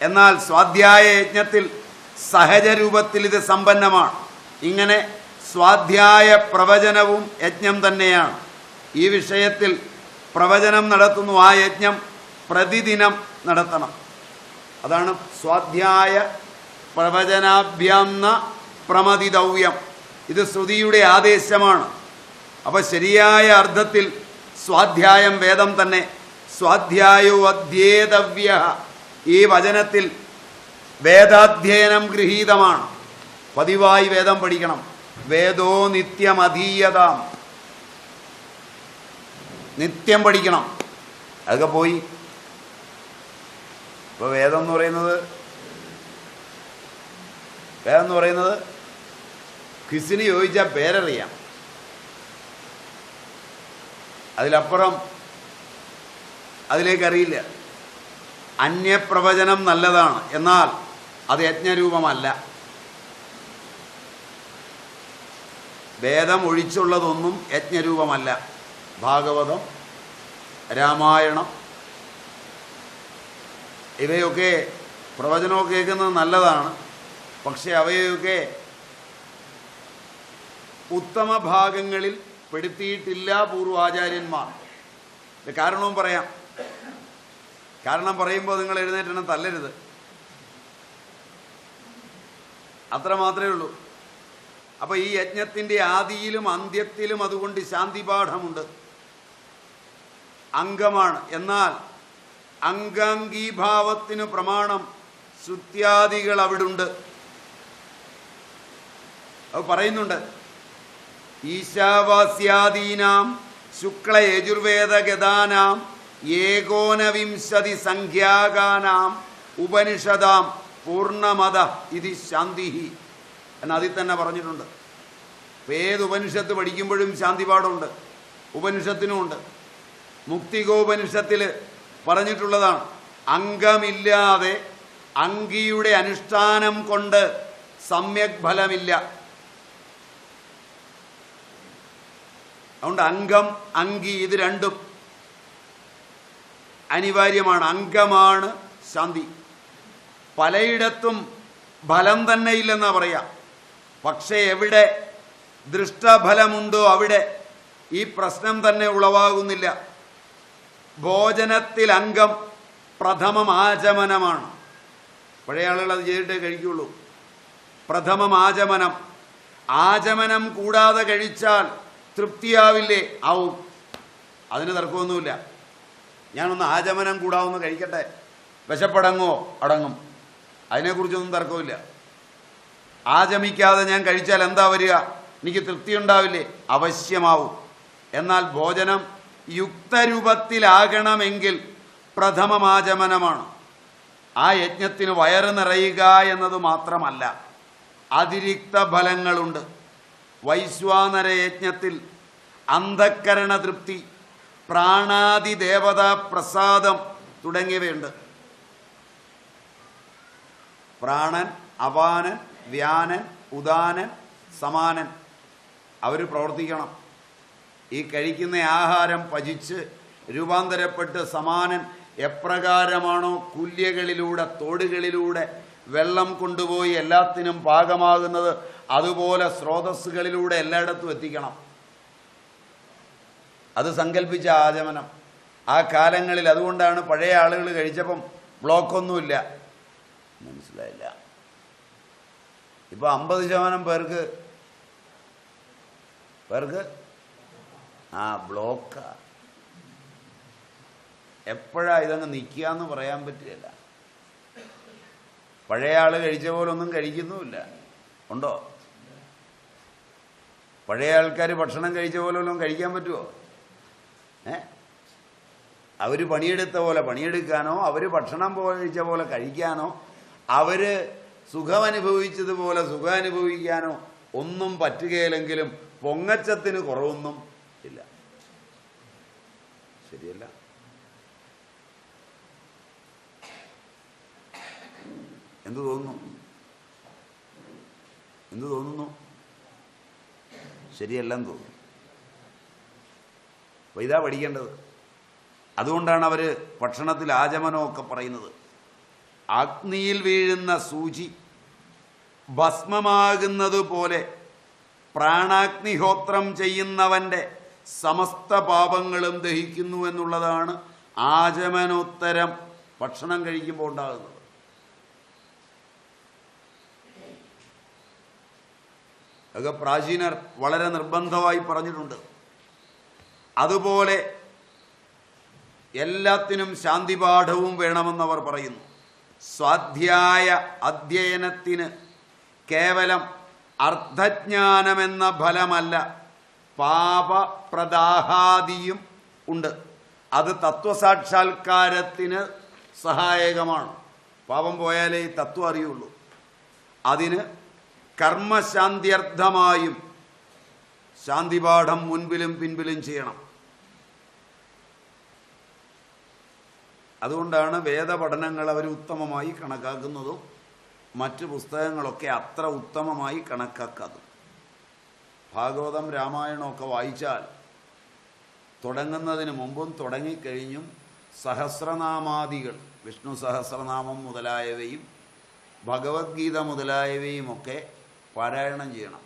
എന്നാൽ സ്വാധ്യായ യജ്ഞത്തിൽ സഹജരൂപത്തിൽ ഇത് സമ്പന്നമാണ്. ഇങ്ങനെ സ്വാധ്യായ പ്രവചനവും യജ്ഞം തന്നെയാണ്. ഈ വിഷയത്തിൽ പ്രവചനം നടത്തുന്നു ആ യജ്ഞം പ്രതിദിനം നടത്തണം. അതാണ് സ്വാധ്യായ പ്രവചനാഭ്യാംന പ്രമതിദൗര്യം ഇത് ശ്രുതിയുടെ ആദേശമാണ്. അപ്പോൾ ശരിയായ അർത്ഥത്തിൽ സ്വാധ്യായം വേദം തന്നെ. സ്വാധ്യായോ അധ്യേതവ്യ ഈ വചനത്തിൽ വേദാധ്യയനം ഗൃഹീതമാണ്. പതിവായി വേദം പഠിക്കണം. വേദോ നിത്യമധീയതാം. നിത്യം പഠിക്കണം. അതൊക്കെ പോയി. ഇപ്പോൾ വേദം എന്ന് പറയുന്നത് വേദം എന്ന് പറയുന്നത് ക്വിസിന് ചോദിച്ചാൽ പേരറിയാം. അതിലപ്പുറം അതിലേക്ക് അറിയില്ല അന്യപ്രവചനം നല്ലതാണ്. എന്നാൽ അത് യജ്ഞരൂപമല്ല. വേദം ഒഴിച്ചുള്ളതൊന്നും യജ്ഞരൂപമല്ല. ഭാഗവതം രാമായണം ഇവയൊക്കെ പ്രവചനമൊക്കെ കേൾക്കുന്നത് നല്ലതാണ്. പക്ഷെ അവയൊക്കെ ഉത്തമ ഭാഗങ്ങളിൽ പെടുത്തിയിട്ടില്ല പൂർവാചാര്യന്മാർ കാരണവും പറയാം. കാരണം പറയുമ്പോൾ നിങ്ങൾ എഴുന്നേറ്റണം തല്ലരുത്. അത്ര മാത്രമേ ഉള്ളൂ. അപ്പോൾ ഈ യജ്ഞത്തിന്റെ ആദിയിലും അന്ത്യത്തിലും അതുകൊണ്ട് ശാന്തിപാഠമുണ്ട്. അംഗമാണ്. എന്നാൽ അംഗാംഗീഭാവത്തിന് പ്രമാണം ശുദ്ധ്യാദികൾ അവിടുണ്ട്. അത് പറയുന്നുണ്ട്. ഈശാവാസ്യാദീനാം ശുക്ല യജുർവേദഗതാനാം ഏകോനവിംശതി സംഖ്യാകാനാം ഉപനിഷദാം പൂർണമത ഇത് ശാന്തി എന്ന് അതിൽ തന്നെ പറഞ്ഞിട്ടുണ്ട്. ഇപ്പം ഏത് ഉപനിഷത്ത് പഠിക്കുമ്പോഴും ശാന്തിപാഠമുണ്ട്. ഉപനിഷത്തിനുമുണ്ട് മുക്തികോപനിഷത്തിൽ പറഞ്ഞിട്ടുള്ളതാണ് അംഗമില്ലാതെ അങ്കിയുടെ അനുഷ്ഠാനം കൊണ്ട് സമ്യക് ഫലമില്ല. അതുകൊണ്ട് അംഗം അങ്കി ഇത് രണ്ടും അനിവാര്യമാണ് അംഗമാണ് ശാന്തി. പലയിടത്തും ഫലം തന്നെ ഇല്ലെന്നാ പറയാം. പക്ഷേ എവിടെ ദൃഷ്ടഫലമുണ്ടോ അവിടെ ഈ പ്രശ്നം തന്നെ ഉളവാകുന്നില്ല. ഭോജനത്തിൽ അംഗം പ്രഥമം ആചമനമാണ്. പഴയ ആളുകൾ അത് ചെയ്തിട്ടേ കഴിക്കുള്ളൂ. പ്രഥമം ആചമനം. ആചമനം കൂടാതെ കഴിച്ചാൽ തൃപ്തിയാവില്ലേ? ആവും. അതിന് തർക്കമൊന്നുമില്ല. ഞാനൊന്ന് ആചമനം കൂടാവുന്ന കഴിക്കട്ടെ. വിശപ്പടങ്ങോ? അടങ്ങും. അതിനെക്കുറിച്ചൊന്നും തർക്കമില്ല ആചമിക്കാതെ ഞാൻ കഴിച്ചാൽ എന്താ വരിക? എനിക്ക് തൃപ്തി ഉണ്ടാവില്ലേ? അവശ്യമാവും. എന്നാൽ ഭോജനം യുക്തരൂപത്തിലാകണമെങ്കിൽ പ്രഥമമാചമനമാണ് ആ യജ്ഞത്തിന് വയറ് നിറയുക എന്നത് മാത്രമല്ല അതിരിക്ത ഫലങ്ങളുണ്ട്. വൈശ്വാനര യജ്ഞത്തിൽ അന്ധക്കരണ തൃപ്തി പ്രാണാദി ദേവതാ പ്രസാദം തുടങ്ങിയവയുണ്ട്. പ്രാണൻ അപാനൻ വ്യാനൻ ഉദാനൻ സമാനൻ. അവർ പ്രവർത്തിക്കണം. ഈ കഴിക്കുന്ന ആഹാരം പചിച്ച് രൂപാന്തരപ്പെട്ട് സമാനൻ എപ്രകാരമാണോ കുല്യകളിലൂടെ തോടുകളിലൂടെ വെള്ളം കൊണ്ടുപോയി എല്ലാത്തിനും പാകമാകുന്നത് അതുപോലെ സ്രോതസ്സുകളിലൂടെ എല്ലായിടത്തും എത്തിക്കണം. അത് സങ്കല്പിച്ച ആചമനം ആ കാലങ്ങളിൽ അതുകൊണ്ടാണ് പഴയ ആളുകൾ കഴിച്ചപ്പം ബ്ലോക്കൊന്നുമില്ല. മനസ്സിലായില്ല. ഇപ്പോൾ അമ്പത് ശതമാനം പേർക്ക് പേർക്ക്? ആ ബ്ലോക്ക. എപ്പോഴാ ഇതങ്ങ് നിൽക്കുക എന്ന് പറയാൻ പറ്റില്ല. പഴയ ആൾ കഴിച്ച പോലെ ഒന്നും കഴിക്കുന്നുമില്ല. ഉണ്ടോ? പഴയ ആൾക്കാർ ഭക്ഷണം കഴിച്ച പോലെ വല്ലതും കഴിക്കാൻ പറ്റുമോ അവർ പണിയെടുത്ത പോലെ പണിയെടുക്കാനോ അവർ ഭക്ഷണം കഴിച്ച പോലെ കഴിക്കാനോ അവർ സുഖമനുഭവിച്ചതുപോലെ സുഖമനുഭവിക്കാനോ ഒന്നും പറ്റുകയില്ലെങ്കിലും പൊങ്ങച്ചത്തിന് കുറവൊന്നും ഇല്ല. ശരിയല്ല? എന്തു തോന്നുന്നു? എന്തു തോന്നുന്നു? ശരിയല്ലെന്ന് തോന്നുന്നു. അപ്പോൾ ഇതാ പഠിക്കേണ്ടത്. അതുകൊണ്ടാണ് അവർ ഭക്ഷണത്തിൽ ആചമനമൊക്കെ പറയുന്നത്. അഗ്നിയിൽ വീഴുന്ന സൂചി ഭസ്മമാകുന്നത് പോലെ പ്രാണാഗ്നിഹോത്രം ചെയ്യുന്നവന്റെ സമസ്ത പാപങ്ങളും ദഹിക്കുന്നു എന്നുള്ളതാണ് ആചമനോത്തരം ഭക്ഷണം കഴിക്കുമ്പോൾ ഉണ്ടാകുന്നത്. അതൊക്കെ പ്രാചീനർ വളരെ നിർബന്ധമായി പറഞ്ഞിട്ടുണ്ട്. അതുപോലെ എല്ലാത്തിനും ശാന്തിപാഠവും വേണമെന്നവർ പറയുന്നു. സ്വാധ്യായ അധ്യയനത്തിന് കേവലം അർത്ഥജ്ഞാനമെന്ന ഫലമല്ല പാപപ്രദാഹാദിയും ഉണ്ട്. അത് തത്വസാക്ഷാത്കാരത്തിന് സഹായകമാണ്. പാപം പോയാലേ തത്വം അറിയുള്ളൂ. അതിന് കർമ്മശാന്തിയർത്ഥമായും ശാന്തിപാഠം മുൻപിലും പിൻപിലും ചെയ്യണം. അതുകൊണ്ടാണ് വേദപഠനങ്ങൾ അവർ ഉത്തമമായി കണക്കാക്കുന്നതും മറ്റ് പുസ്തകങ്ങളൊക്കെ അത്ര ഉത്തമമായി കണക്കാക്കാതും ഭാഗവതം രാമായണമൊക്കെ വായിച്ചാൽ തുടങ്ങുന്നതിന് മുമ്പും തുടങ്ങിക്കഴിഞ്ഞും സഹസ്രനാമാദികൾ വിഷ്ണു സഹസ്രനാമം മുതലായവയും ഭഗവത്ഗീത മുതലായവയുമൊക്കെ പാരായണം ചെയ്യണം.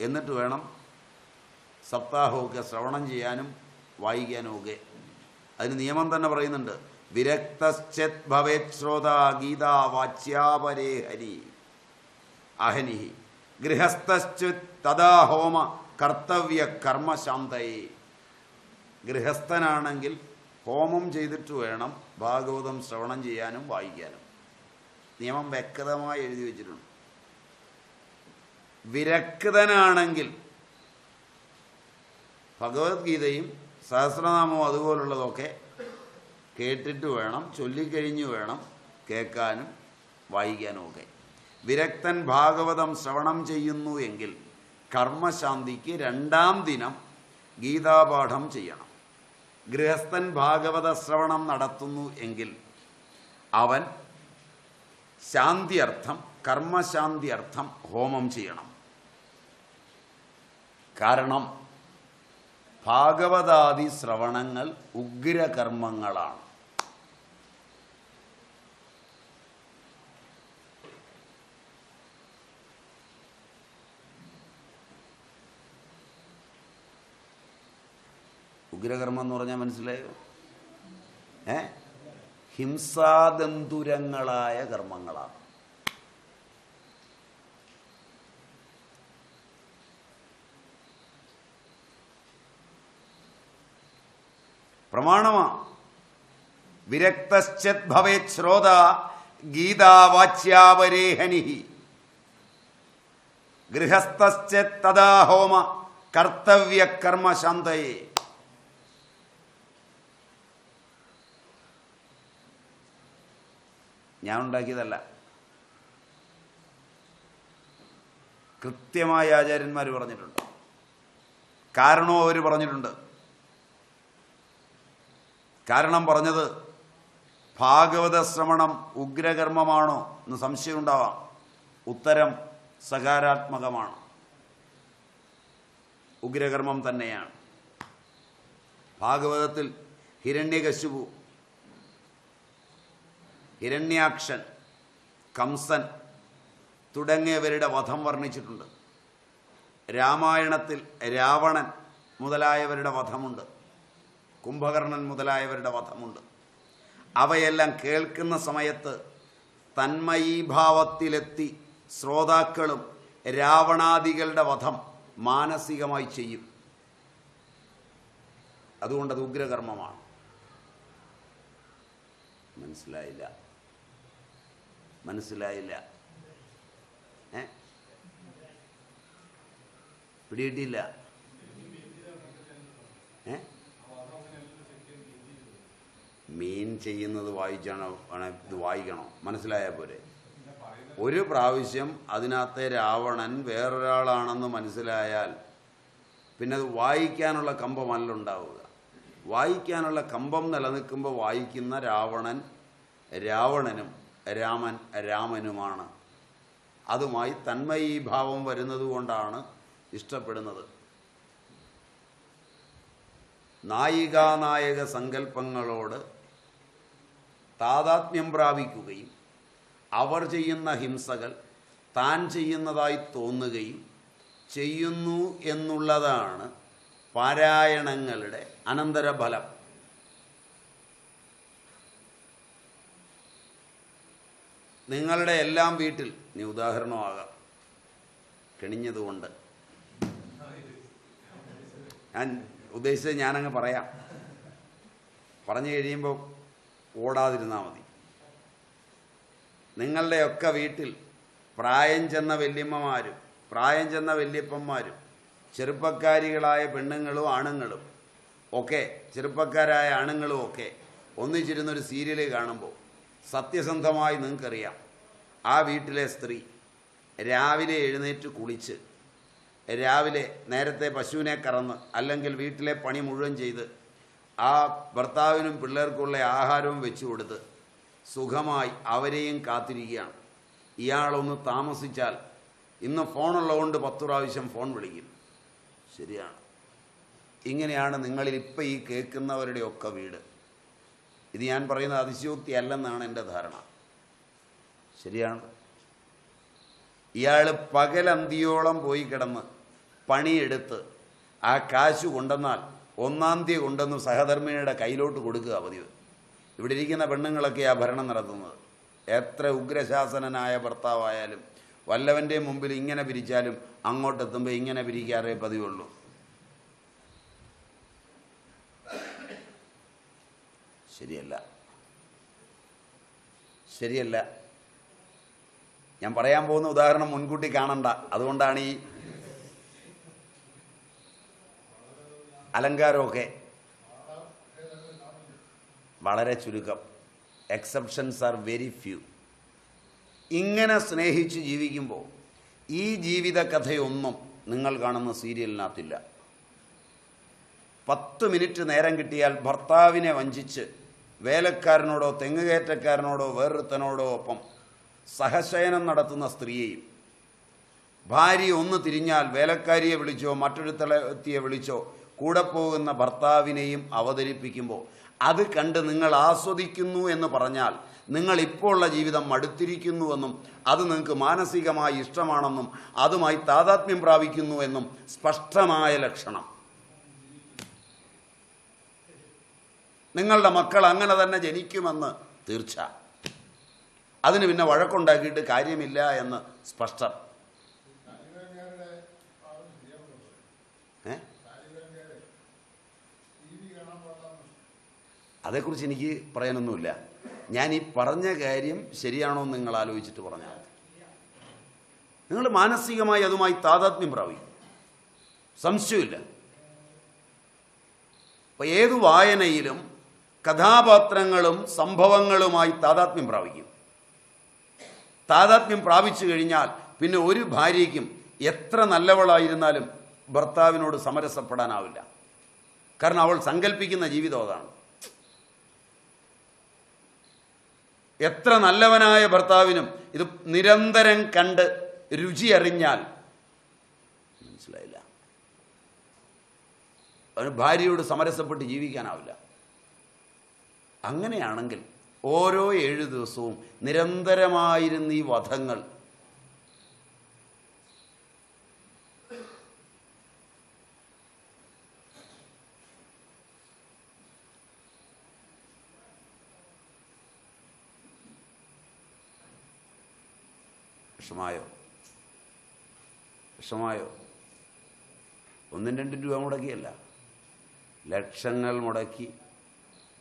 എന്നിട്ട് വേണം സപ്താഹമൊക്കെ ശ്രവണം ചെയ്യാനും വായിക്കാനും ഒക്കെ. അതിന് നിയമം തന്നെ പറയുന്നുണ്ട്. വിരക്തശ്ചത് ഭവേത് ശ്രോത ഗീത വാച്യാപരേ ഹരി അഹനിഹി ഗൃഹസ്ഥശ്ചിത് തഥാ ഹോമ കർത്തവ്യ കർമ്മശാന്തയെ ഗൃഹസ്ഥനാണെങ്കിൽ ഹോമം ചെയ്തിട്ട് വേണം ഭാഗവതം ശ്രവണം ചെയ്യാനും വായിക്കാനും. നിയമം വ്യക്തമായി എഴുതി വച്ചിട്ടുണ്ട്. വിരക്തനാണെങ്കിൽ ഭഗവത്ഗീതയും സഹസ്രനാമവും അതുപോലുള്ളതൊക്കെ കേട്ടിട്ട് വേണം ചൊല്ലിക്കഴിഞ്ഞു വേണം കേൾക്കാനും വായിക്കാനും ഒക്കെ. വിരക്തൻ ഭാഗവതം ശ്രവണം ചെയ്യുന്നു എങ്കിൽ കർമ്മശാന്തിക്ക് രണ്ടാം ദിനം ഗീതാപാഠം ചെയ്യണം. ഗൃഹസ്ഥൻ ഭാഗവത ശ്രവണം നടത്തുന്നു എങ്കിൽ അവൻ ശാന്തിയർത്ഥം കർമ്മശാന്തിയർത്ഥം ഹോമം ചെയ്യണം. കാരണം ഭാഗവതാദി ശ്രവണങ്ങൾ ഉഗ്രകർമ്മങ്ങളാണ്. ഉഗ്രകർമ്മം എന്ന് പറഞ്ഞാൽ മനസ്സിലായോ? ഏ? ഹിംസാദന്തുരങ്ങളായ കർമ്മങ്ങളാണ്. പ്രമാണമാ. വിരക്തശ്ചത് ഭവേത് ശ്രോത ഗീതാവാച്യാപരേഹനി ഗൃഹസ്ഥശ്ചത് തഥാ ഹോമ കർത്തവ്യകർമ്മ ഞാൻ ഉണ്ടാക്കിയതല്ല കൃത്യമായി ആചാര്യന്മാർ പറഞ്ഞിട്ടുണ്ട്. കാരണവും അവർ പറഞ്ഞിട്ടുണ്ട്. കാരണം പറഞ്ഞത് ഭാഗവത ശ്രവണം ഉഗ്രകർമ്മമാണോ എന്ന് സംശയമുണ്ടാവാം. ഉത്തരം സകാരാത്മകമാണ്. ഉഗ്രകർമ്മം തന്നെയാണ്. ഭാഗവതത്തിൽ ഹിരണ്യകശുപു ഹിരണ്യാക്ഷൻ കംസൻ തുടങ്ങിയവരുടെ വധം വർണിച്ചിട്ടുണ്ട്. രാമായണത്തിൽ രാവണൻ മുതലായവരുടെ വധമുണ്ട്. കുംഭകർണൻ മുതലായവരുടെ വധമുണ്ട്. അവയെല്ലാം കേൾക്കുന്ന സമയത്ത് തന്മയീഭാവത്തിലെത്തി ശ്രോതാക്കളും രാവണാദികളുടെ വധം മാനസികമായി ചെയ്യും. അതുകൊണ്ട് അത് ഉഗ്രകർമ്മമാണ്. മനസ്സിലായില്ല. മനസ്സിലായില്ല. ഏ? പിടികിട്ടിയില്ല. മീൻ ചെയ്യുന്നത് വായിച്ചാണോ? ഇത് വായിക്കണോ? മനസ്സിലായ പോരെ. ഒരു പ്രാവശ്യം അതിനകത്തെ രാവണൻ വേറൊരാളാണെന്ന് മനസ്സിലായാൽ പിന്നെ അത് വായിക്കാനുള്ള കമ്പമല്ല ഉണ്ടാവുക. വായിക്കാനുള്ള കമ്പം നിലനിൽക്കുമ്പോൾ വായിക്കുന്ന രാവണൻ രാവണനും രാമൻ രാമനുമാണ്. അതുമായി തന്മയീഭാവം വരുന്നത് കൊണ്ടാണ് ഇഷ്ടപ്പെടുന്നത്. നായികാനായക സങ്കല്പങ്ങളോട് താതാത്മ്യം പ്രാപിക്കുകയും അവർ ചെയ്യുന്ന ഹിംസകൾ താൻ ചെയ്യുന്നതായി തോന്നുകയും ചെയ്യുന്നു എന്നുള്ളതാണ് പാരായണങ്ങളുടെ അനന്തരഫലം. നിങ്ങളുടെ എല്ലാം വീട്ടിൽ നീ ഉദാഹരണമാകാം. കെണിഞ്ഞതുകൊണ്ട്. ഞാൻ ഉദ്ദേശിച്ചത് ഞാനങ്ങ് പറയാം. പറഞ്ഞു കഴിയുമ്പോൾ ഓടാതിരുന്നാൽ മതി. നിങ്ങളുടെയൊക്കെ വീട്ടിൽ പ്രായം ചെന്ന വല്യമ്മമാരും പ്രായം ചെന്ന വല്യപ്പന്മാരും ചെറുപ്പക്കാരികളായ പെണ്ണുങ്ങളും ആണുങ്ങളും ഒക്കെ ചെറുപ്പക്കാരായ ആണുങ്ങളും ഒക്കെ ഒന്നിച്ചിരുന്നൊരു സീരിയൽ കാണുമ്പോൾ സത്യസന്ധമായി നിങ്ങൾക്കറിയാം. ആ വീട്ടിലെ സ്ത്രീ രാവിലെ എഴുന്നേറ്റ് കുളിച്ച് രാവിലെ നേരത്തെ പശുവിനെ കറന്ന് അല്ലെങ്കിൽ വീട്ടിലെ പണി മുഴുവൻ ചെയ്ത് ആ ഭർത്താവിനും പിള്ളേർക്കുള്ള ആഹാരവും വെച്ചു കൊടുത്ത് സുഖമായി അവരെയും കാത്തിരിക്കുകയാണ്. ഇയാളൊന്ന് താമസിച്ചാൽ ഇന്ന് ഫോണുള്ളതുകൊണ്ട് പത്ത് പ്രാവശ്യം ഫോൺ വിളിക്കും. ശരിയാണ്. ഇങ്ങനെയാണ് നിങ്ങളിൽ ഇപ്പം ഈ കേൾക്കുന്നവരുടെയൊക്കെ വീട്. ഇത് ഞാൻ പറയുന്ന അതിശയോക്തി അല്ലെന്നാണ് എന്റെ ധാരണ. ശരിയാണ്. ഇയാൾ പകലന്തിയോളം പോയി കിടന്ന് പണിയെടുത്ത് ആ കാശ് കൊണ്ടെന്നാൽ ഒന്നാം തീയതി കൊണ്ടുവന്ന് സഹധർമ്മിണിയുടെ കയ്യിലോട്ട് കൊടുക്കുക പതിവ്. ഇവിടെ ഇരിക്കുന്ന പെണ്ണുങ്ങളൊക്കെ ആ ഭരണം നടത്തുന്നത്. എത്ര ഉഗ്രശാസനനായ ഭർത്താവായാലും വല്ലവന്റെ മുമ്പിൽ ഇങ്ങനെ പിരിച്ചാലും അങ്ങോട്ടെത്തുമ്പോൾ ഇങ്ങനെ പിരിക്കാറേ പതിവുള്ളൂ. ശരിയല്ല. ശരിയല്ല. ഞാൻ പറയാൻ പോകുന്ന ഉദാഹരണം മുൻകൂട്ടി കാണണ്ട. അതുകൊണ്ടാണ് ഈ അലങ്കാരമൊക്കെ. വളരെ ചുരുക്കം. എക്സെപ്ഷൻസ് ആർ വെരി ഫ്യൂ ഇങ്ങനെ സ്നേഹിച്ച് ജീവിക്കുമ്പോൾ ഈ ജീവിത കഥയൊന്നും നിങ്ങൾ കാണുന്ന സീരിയലിനകത്തില്ല. പത്ത് മിനിറ്റ് നേരം കിട്ടിയാൽ ഭർത്താവിനെ വഞ്ചിച്ച് വേലക്കാരനോടോ തെങ്ങുകയറ്റക്കാരനോടോ വേറൊരുത്തനോടോ ഒപ്പം സഹശയനം നടത്തുന്ന സ്ത്രീയെയും ഭാര്യ ഒന്ന് തിരിഞ്ഞാൽ വേലക്കാരിയെ വിളിച്ചോ മറ്റൊരു തലത്തിയെ വിളിച്ചോ കൂടെ പോകുന്ന ഭർത്താവിനെയും അവതരിപ്പിക്കുമ്പോൾ അത് കണ്ട് നിങ്ങൾ ആസ്വദിക്കുന്നു എന്ന് പറഞ്ഞാൽ നിങ്ങൾ ഇപ്പോൾ ഉള്ള ജീവിതം മടുത്തിരിക്കുന്നുവെന്നും അത് നിങ്ങൾക്ക് മാനസികമായി ഇഷ്ടമാണെന്നും അതുമായി താതാത്മ്യം പ്രാപിക്കുന്നു എന്നും സ്പഷ്ടമായ ലക്ഷണം. നിങ്ങളുടെ മക്കൾ അങ്ങനെ തന്നെ ജനിക്കുമെന്ന് തീർച്ച. അതിന് പിന്നെ വഴക്കുണ്ടാക്കിയിട്ട് കാര്യമില്ല എന്ന് സ്പഷ്ടം. അതേക്കുറിച്ച് എനിക്ക് പറയാനൊന്നുമില്ല. ഞാൻ ഈ പറഞ്ഞ കാര്യം ശരിയാണോ എന്ന് നിങ്ങൾ ആലോചിച്ചിട്ട് പറഞ്ഞാൽ നിങ്ങൾ മാനസികമായി അതുമായി താതാത്മ്യം പ്രാപിക്കും. സംശയമില്ല. അപ്പൊ ഏതു വായനയിലും കഥാപാത്രങ്ങളും സംഭവങ്ങളുമായി താതാത്മ്യം പ്രാപിക്കും. താതാത്മ്യം പ്രാപിച്ചു കഴിഞ്ഞാൽ പിന്നെ ഒരു ഭാര്യയ്ക്കും എത്ര നല്ലവളായിരുന്നാലും ഭർത്താവിനോട് സമരസപ്പെടാനാവില്ല. കാരണം അവൾ സങ്കല്പിക്കുന്ന ജീവിതം അതാണ്. എത്ര നല്ലവനായ ഭർത്താവിനും ഇത് നിരന്തരം കണ്ട് രുചി അറിഞ്ഞാൽ മനസ്സിലായില്ല. അവന് ഭാര്യയോട് സമരസപ്പെട്ട് ജീവിക്കാനാവില്ല. അങ്ങനെയാണെങ്കിൽ ഓരോ ഏഴു ദിവസവും നിരന്തരമായിരുന്ന ഈ വധങ്ങൾ വിഷമായോ? വിഷമായോ? ഒന്നും രണ്ടും രൂപ മുടക്കിയല്ല. ലക്ഷങ്ങൾ മുടക്കി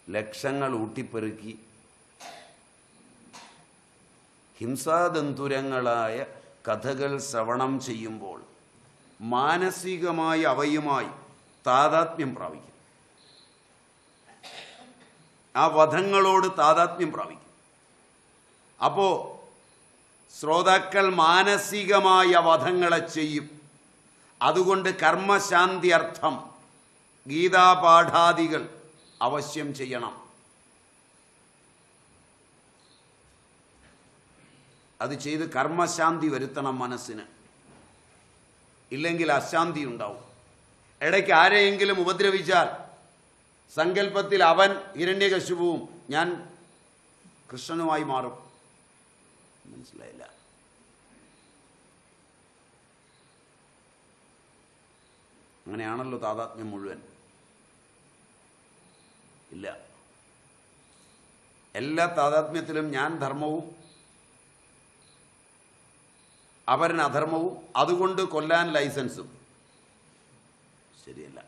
ലക്ഷങ്ങൾ ഊട്ടിപ്പെറുക്കി ഹിംസാദന്തുരങ്ങളായ കഥകൾ ശ്രവണം ചെയ്യുമ്പോൾ മാനസികമായി അവയുമായി താതാത്മ്യം പ്രാപിക്കും. ആ വധങ്ങളോട് താതാത്മ്യം പ്രാപിക്കും. അപ്പോൾ ശ്രോതാക്കൾ മാനസികമായ വധങ്ങളെ ചെയ്യും. അതുകൊണ്ട് കർമ്മശാന്തി അർത്ഥം ഗീതാപാഠാദികൾ അവശ്യം ചെയ്യണം. അത് ചെയ്ത് കർമ്മശാന്തി വരുത്തണം മനസ്സിന്. ഇല്ലെങ്കിൽ അശാന്തി ഉണ്ടാവും. ഇടയ്ക്ക് ആരെയെങ്കിലും ഉപദ്രവിച്ചാൽ സങ്കല്പത്തിൽ അവൻ ഹിരണ്യകശുപവും ഞാൻ കൃഷ്ണനുമായി മാറും. മനസ്സിലായില്ല. അങ്ങനെയാണല്ലോ താതാത്മ്യം മുഴുവൻ. ഇല്ല. എല്ലാ താതാത്മ്യത്തിലും ഞാൻ ധർമ്മവും അവരൻ അധർമ്മവും അതുകൊണ്ട് കൊല്ലാൻ ലൈസൻസും. ശരിയല്ല.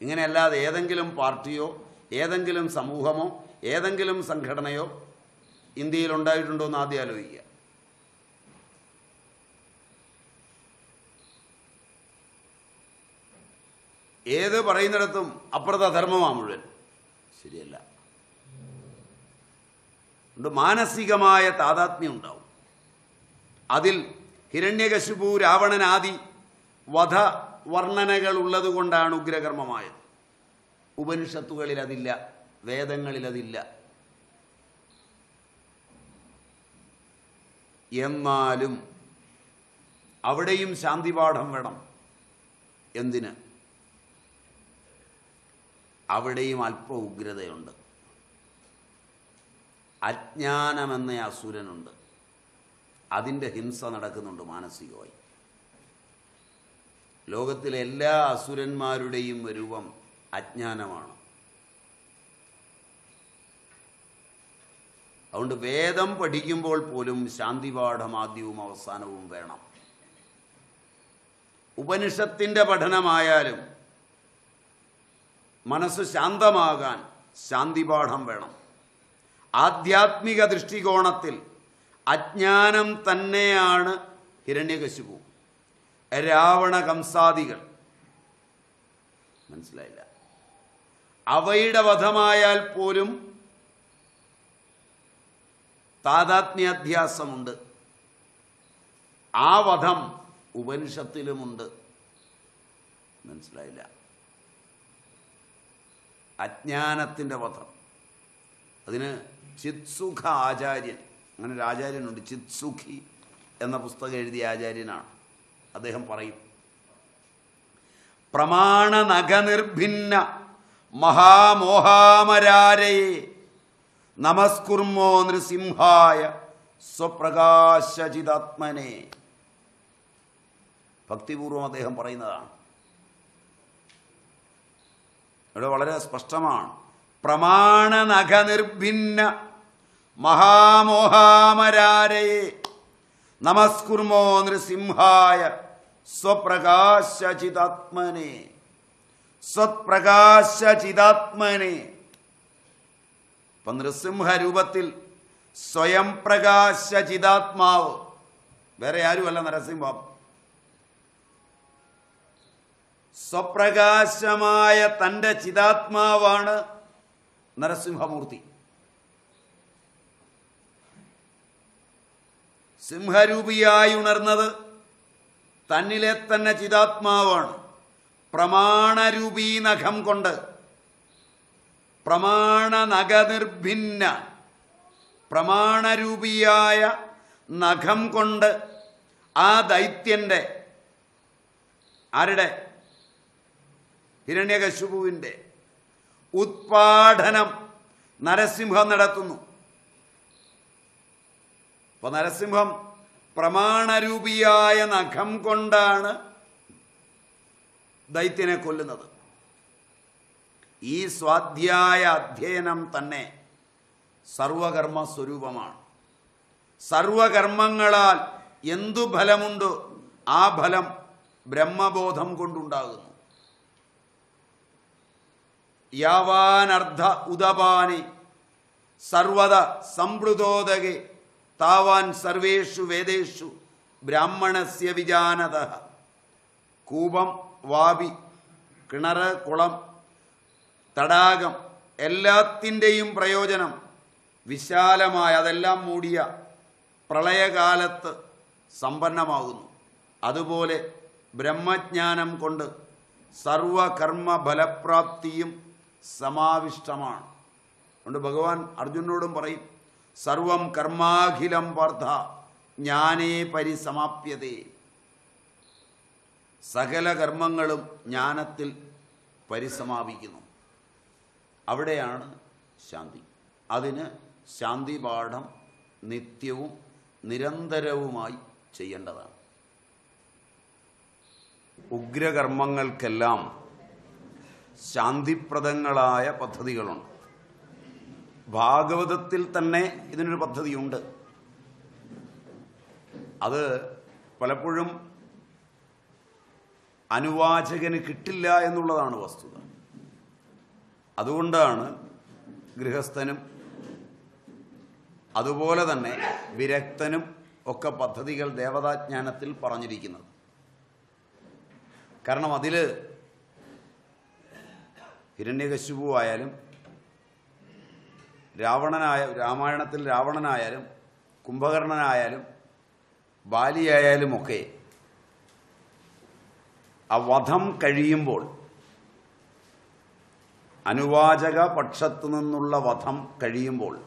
ഇങ്ങനെയല്ലാതെ ഏതെങ്കിലും പാർട്ടിയോ ഏതെങ്കിലും സമൂഹമോ ഏതെങ്കിലും സംഘടനയോ ഇന്ത്യയിൽ ഉണ്ടായിട്ടുണ്ടോ എന്ന് ആദ്യം ആലോചിക്കുക. ഏത് പറയുന്നിടത്തും അപ്പുറത്തെ ധർമ്മമാണ് മുഴുവൻ. ശരിയല്ല. മാനസികമായ താതാത്മ്യം ഉണ്ടാവും. അതിൽ ഹിരണ്യകശിപു രാവണനാദി വധ വർണനകൾ ഉള്ളതുകൊണ്ടാണ് ഉഗ്രകർമ്മമായത്. ഉപനിഷത്തുകളിൽ അതില്ല വേദങ്ങളിൽ എന്നാലും അവിടെയും ശാന്തിപാഠം വേണം. എന്തിന്? അവിടെയും അല്പ ഉഗ്രതയുണ്ട്. അജ്ഞാനമെന്ന അസുരനുണ്ട്. അതിന്റെ ഹിംസ നടക്കുന്നുണ്ട് മാനസികമായി. ലോകത്തിലെ എല്ലാ അസുരന്മാരുടെയും രൂപം അജ്ഞാനമാണ്. അതുകൊണ്ട് വേദം പഠിക്കുമ്പോൾ പോലും ശാന്തിപാഠം ആദ്യവും അവസാനവും വേണം. ഉപനിഷത്തിന്റെ പഠനമായാലും മനസ്സ് ശാന്തമാകാൻ ശാന്തിപാഠം വേണം. ആധ്യാത്മിക ദൃഷ്ടികോണത്തിൽ അജ്ഞാനം തന്നെയാണ് ഹിരണ്യകശിപു. രാവണ കംസാദികൾ. മനസ്സിലായില്ല. അവയുടെ വധമായാൽ പോലും താതാത്മ്യാധ്യാസമുണ്ട്. ആ വധം ഉപനിഷത്തിലുമുണ്ട്. മനസ്സിലായില്ല. അജ്ഞാനത്തിന്റെ വധം. അതിന് ചിത്സുഖ ആചാര്യൻ അങ്ങനെ ഒരു ആചാര്യനുണ്ട് ചിത്സുഖി എന്ന പുസ്തകം എഴുതിയ ആചാര്യനാണ്. അദ്ദേഹം പറയും പ്രമാണ നഖനിർഭിന്ന മഹാമോഹാമരാരയെ നമസ്കുർമോ നൃസിംഹായ സ്വപ്രകാശചിതാത്മനെ ഭക്തിപൂർവം അദ്ദേഹം പറയുന്നതാണ്. ഇവിടെ വളരെ സ്പഷ്ടമാണ്. പ്രമാണ നഖനിർഭിന്ന മഹാമോഹാമരാരയെ നമസ്കുർമോ നൃസിംഹായ സ്വപ്രകാശചിതാത്മനെ സ്വപ്രകാശചിതാത്മനെ ഇപ്പം നൃസിംഹരൂപത്തിൽ സ്വയം പ്രകാശചിതാത്മാവ്. വേറെ ആരുമല്ല നരസിംഹം. സ്വപ്രകാശമായ തന്റെ ചിതാത്മാവാണ് നരസിംഹമൂർത്തി. സിംഹരൂപിയായി ഉണർന്നത് തന്നിലെ തന്നെ ചിതാത്മാവാണ്. പ്രമാണരൂപീ നഖം കൊണ്ട് പ്രമാണ നഖനിർഭിന്ന പ്രമാണരൂപിയായ നഖം കൊണ്ട് ആ ദൈത്യന്റെ ആരുടെ? ഹിരണ്യകശുപുവിന്റെ ഉത്പാടനം നരസിംഹം നടത്തുന്നു. അപ്പൊ നരസിംഹം പ്രമാണരൂപിയായ നഖം കൊണ്ടാണ് ദൈത്യനെ കൊല്ലുന്നത്. ഈ സ്വാധ്യായ അധ്യയനം തന്നെ സർവകർമ്മ സ്വരൂപമാണ് സർവകർമ്മങ്ങളാൽ എന്തു ഫലമുണ്ടോ ആ ഫലം ബ്രഹ്മബോധം കൊണ്ടുണ്ടാകുന്നു. യാവാനർദ്ധ ഉദപാനി സർവത സംപ്ലുതോദകെ താവാൻ സർവേഷു വേദേഷു ബ്രാഹ്മണസ്യ വിജാനത. കൂപം വാവി കിണറ് കുളം തടാകം എല്ലാത്തിന്റെയും പ്രയോജനം. വിശാലമായ അതെല്ലാം മൂടിയ പ്രളയകാലത്ത് സമ്പന്നമാകുന്നു. അതുപോലെ ബ്രഹ്മജ്ഞാനം കൊണ്ട് സർവകർമ്മ ഫലപ്രാപ്തിയും സമാവിഷ്ടമാണ്. അതുകൊണ്ട് ഭഗവാൻ അർജുനോടും പറയും സർവം കർമാഖിലം വർദ്ധ ജ്ഞാനേ പരിസമാപ്യതേ. സകല കർമ്മങ്ങളും ജ്ഞാനത്തിൽ പരിസമാപിക്കുന്നു. അവിടെയാണ് ശാന്തി. അതിന് ശാന്തി പാഠം നിത്യവും നിരന്തരവുമായി ചെയ്യേണ്ടതാണ്. ഉഗ്രകർമ്മങ്ങൾക്കെല്ലാം ശാന്തിപ്രദങ്ങളായ പദ്ധതികളുണ്ട്. ഭാഗവതത്തിൽ തന്നെ ഇതിനൊരു പദ്ധതിയുണ്ട്. അത് പലപ്പോഴും അനുവാചകന് കിട്ടില്ല എന്നുള്ളതാണ് വസ്തുത. അതുകൊണ്ടാണ് ഗൃഹസ്ഥനും അതുപോലെ തന്നെ വിരക്തനും ഒക്കെ പദ്ധതികൾ ദേവതാജ്ഞാനത്തിൽ പറഞ്ഞിരിക്കുന്നത്. കാരണം അതിൽ ഹിരണ്യകശുപു ആയാലും രാവണനായ രാമായണത്തിൽ രാവണനായാലും കുംഭകർണനായാലും ബാലിയായാലുമൊക്കെ ആ വധം കഴിയുമ്പോൾ അനുവാചക പക്ഷത്തു നിന്നുള്ള വധം കഴിയുമ്പോൾ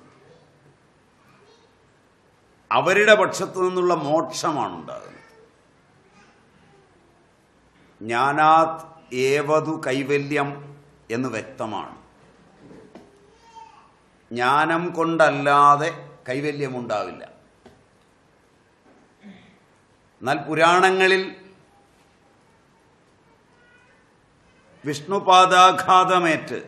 അവരുടെ പക്ഷത്തു നിന്നുള്ള മോക്ഷമാണ് ഉണ്ടാകുന്നത് ജ്ഞാനാത് ഏവതു കൈവല്യം എന്ന് വ്യക്തമാണ്. ജ്ഞാനം കൊണ്ടല്ലാതെ കൈവല്യമുണ്ടാവില്ല. എന്നാൽ പുരാണങ്ങളിൽ വിഷ്ണുപാദാഘാതമേറ്റ്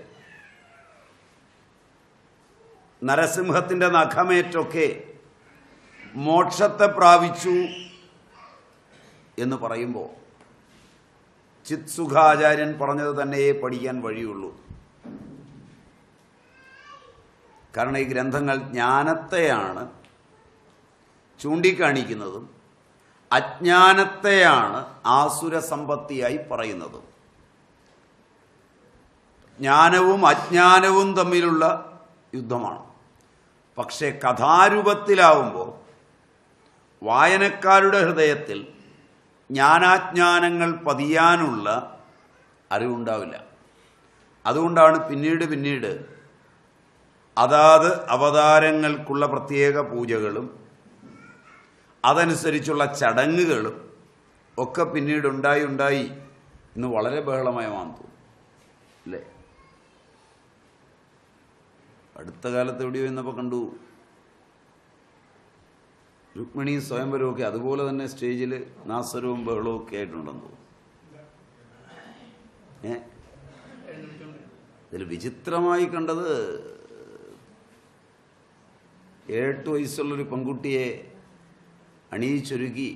നരസിംഹത്തിന്റെ നഖമേറ്റൊക്കെ മോക്ഷത്തെ പ്രാപിച്ചു എന്ന് പറയുമ്പോൾ ചിത്സുഖാചാര്യൻ പറഞ്ഞത് തന്നെയേ പഠിക്കാൻ വഴിയുള്ളൂ. കാരണം ഈ ഗ്രന്ഥങ്ങൾ ജ്ഞാനത്തെയാണ് ചൂണ്ടിക്കാണിക്കുന്നതും അജ്ഞാനത്തെയാണ് ആസുര സമ്പത്തിയായി പറയുന്നതും. ജ്ഞാനവും അജ്ഞാനവും തമ്മിലുള്ള യുദ്ധമാണ്. പക്ഷേ കഥാരൂപത്തിലാവുമ്പോൾ വായനക്കാരുടെ ഹൃദയത്തിൽ ജ്ഞാനാജ്ഞാനങ്ങൾ പതിയാനുള്ള അറിവുണ്ടാവില്ല. അതുകൊണ്ടാണ് പിന്നീട് പിന്നീട് അതാത് അവതാരങ്ങൾക്കുള്ള പ്രത്യേക പൂജകളും അതനുസരിച്ചുള്ള ചടങ്ങുകളും ഒക്കെ പിന്നീട് ഉണ്ടായി ഉണ്ടായി ഇന്ന് വളരെ ബഹളമയമാണെന്ന് തോന്നുന്നു അല്ലേ? അടുത്ത കാലത്ത് എവിടെയോ എന്നപ്പോൾ കണ്ടു. രുക്മിണി സ്വയംവരവും ഒക്കെ അതുപോലെ തന്നെ സ്റ്റേജിൽ നാസരവും ബഹളവും ഒക്കെ ആയിട്ടുണ്ടെന്ന് തോന്നുന്നു. ഇതിൽ വിചിത്രമായി കണ്ടത് ഏഴെട്ട് വയസ്സുള്ളൊരു പെൺകുട്ടിയെ അണിയിച്ചൊരുക്കി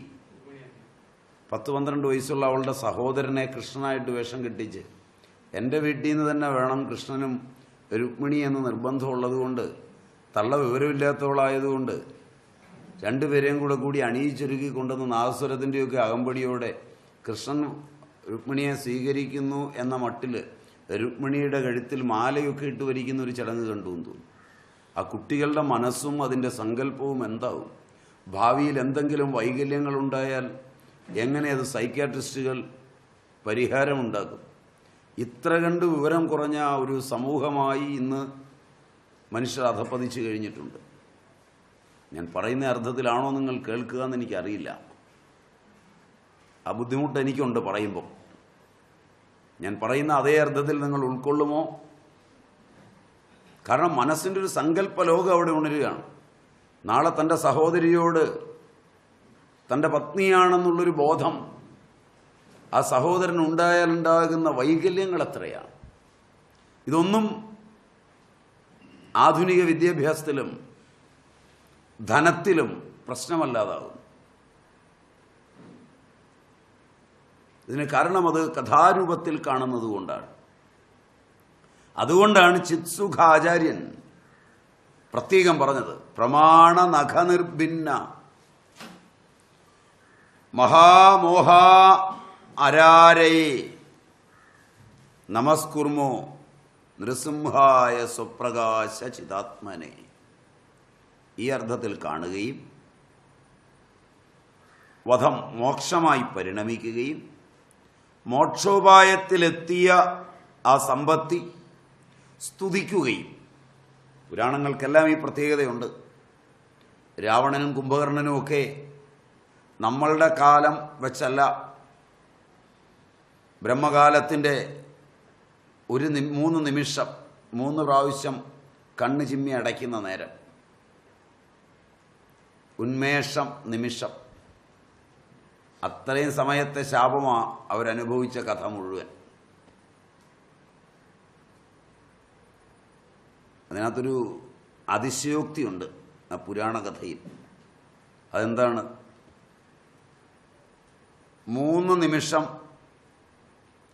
പത്ത് പന്ത്രണ്ട് വയസ്സുള്ള അവളുടെ സഹോദരനെ കൃഷ്ണനായിട്ട് വേഷം കെട്ടിച്ച് എന്റെ വീട്ടിൽ നിന്ന് തന്നെ വേണം കൃഷ്ണനും രുക്മിണി എന്ന നിർബന്ധമുള്ളതുകൊണ്ട് തള്ള വിവരമില്ലാത്തവളായതുകൊണ്ട് രണ്ടുപേരെയും കൂടെ കൂടി അണിയിച്ചൊരുക്കി കൊണ്ടുവന്ന് നാദസ്വരത്തിന്റെയൊക്കെ അകമ്പടിയോടെ കൃഷ്ണൻ രുക്മിണിയെ സ്വീകരിക്കുന്നു എന്ന മട്ടിൽ രുക്മിണിയുടെ കഴുത്തിൽ മാലയൊക്കെ ഇട്ട് വരിക്കുന്ന ഒരു ചടങ്ങ് കണ്ടു തോന്നുന്നു. ആ കുട്ടികളുടെ മനസ്സും അതിന്റെ സങ്കല്പവും എന്താവും? ഭാവിയിൽ എന്തെങ്കിലും വൈകല്യങ്ങളുണ്ടായാൽ എങ്ങനെ അത് സൈക്യാട്രിസ്റ്റുകൾ പരിഹാരമുണ്ടാക്കും? ഇത്ര കണ്ട് വിവരം കുറഞ്ഞ ഒരു സമൂഹമായി ഇന്ന് മനുഷ്യർ അധപ്പതിച്ചു കഴിഞ്ഞിട്ടുണ്ട്. ഞാൻ പറയുന്ന അർത്ഥത്തിലാണോ നിങ്ങൾ കേൾക്കുക എന്ന് എനിക്കറിയില്ല. ആ ബുദ്ധിമുട്ട് എനിക്കുണ്ട് പറയുമ്പോൾ ഞാൻ പറയുന്ന അതേ അർത്ഥത്തിൽ നിങ്ങൾ ഉൾക്കൊള്ളുമോ? കാരണം മനസ്സിന്റെ ഒരു സങ്കല്പ ലോകം അവിടെ ഉണരുകയാണ്. നാളെ തന്റെ സഹോദരിയോട് തന്റെ പത്നിയാണെന്നുള്ളൊരു ബോധം ആ സഹോദരൻ ഉണ്ടായാലുണ്ടാകുന്ന വൈകല്യങ്ങൾ എത്രയാണ് ഇതൊന്നും ആധുനിക വിദ്യാഭ്യാസത്തിലും ധനത്തിലും പ്രശ്നമല്ലാതാകും ഇതിന് കാരണം അത് കഥാരൂപത്തിൽ കാണുന്നത് കൊണ്ടാണ്. അതുകൊണ്ടാണ് ചിത്സുഖാചാര്യൻ പ്രത്യേകം പറഞ്ഞത് പ്രമാണ നഖനിർഭിന്ന മഹാമോഹ അരാരയെ നമസ്കുർമോ. നൃസിംഹായ സ്വപ്രകാശ ചിതാത്മനെ ഈ അർത്ഥത്തിൽ കാണുകയും വധം മോക്ഷമായി പരിണമിക്കുകയും മോക്ഷോപായത്തിലെത്തിയ ആ സമ്പത്തി സ്തുതിക്കുകയും. പുരാണങ്ങൾക്കെല്ലാം ഈ പ്രത്യേകതയുണ്ട്. രാവണനും കുംഭകർണനും ഒക്കെ നമ്മളുടെ കാലം വെച്ചല്ല. ബ്രഹ്മകാലത്തിന്റെ ഒരു മൂന്ന് നിമിഷം മൂന്ന് പ്രാവശ്യം കണ്ണ് ചിമ്മി അടയ്ക്കുന്ന നേരം. ഉന്മേഷം നിമിഷം. അത്രയും സമയത്തെ ശാപമാണ് അവരനുഭവിച്ച കഥ മുഴുവൻ. അതിനകത്തൊരു അതിശയോക്തിയുണ്ട് ആ പുരാണ കഥയിൽ. അതെന്താണ്? മൂന്ന് നിമിഷം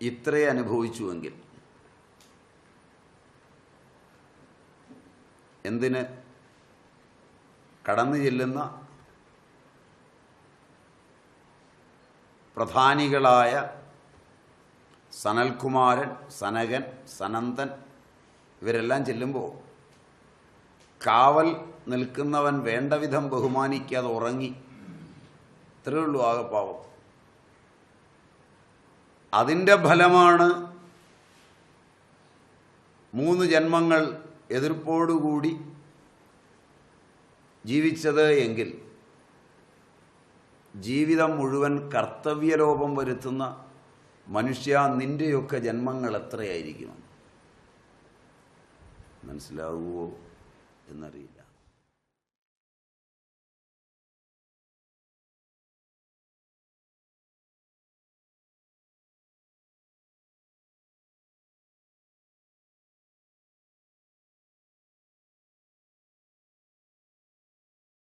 ഇത്രേ അനുഭവിച്ചുവെങ്കിൽ. എന്തിന്? കടന്നു ചെല്ലുന്ന പ്രധാനികളായ സനൽകുമാരൻ സനകൻ സനന്ദൻ ഇവരെല്ലാം ചെല്ലുമ്പോൾ കാവൽ നിൽക്കുന്നവൻ വേണ്ട വിധം ബഹുമാനിക്കാതെ ഉറങ്ങി. ഇത്രയേ ഉള്ളൂ ആകപ്പാവം അതിന്റെ ഫലമാണ് മൂന്ന് ജന്മങ്ങൾ എതിർപ്പോടുകൂടി ജീവിച്ചത് എങ്കിൽ ജീവിതം മുഴുവൻ കർത്തവ്യലോപം വരുത്തുന്ന മനുഷ്യ നിന്റെയൊക്കെ ജന്മങ്ങൾ എത്രയായിരിക്കും? മനസ്സിലാവുമോ എന്നറിയില്ല.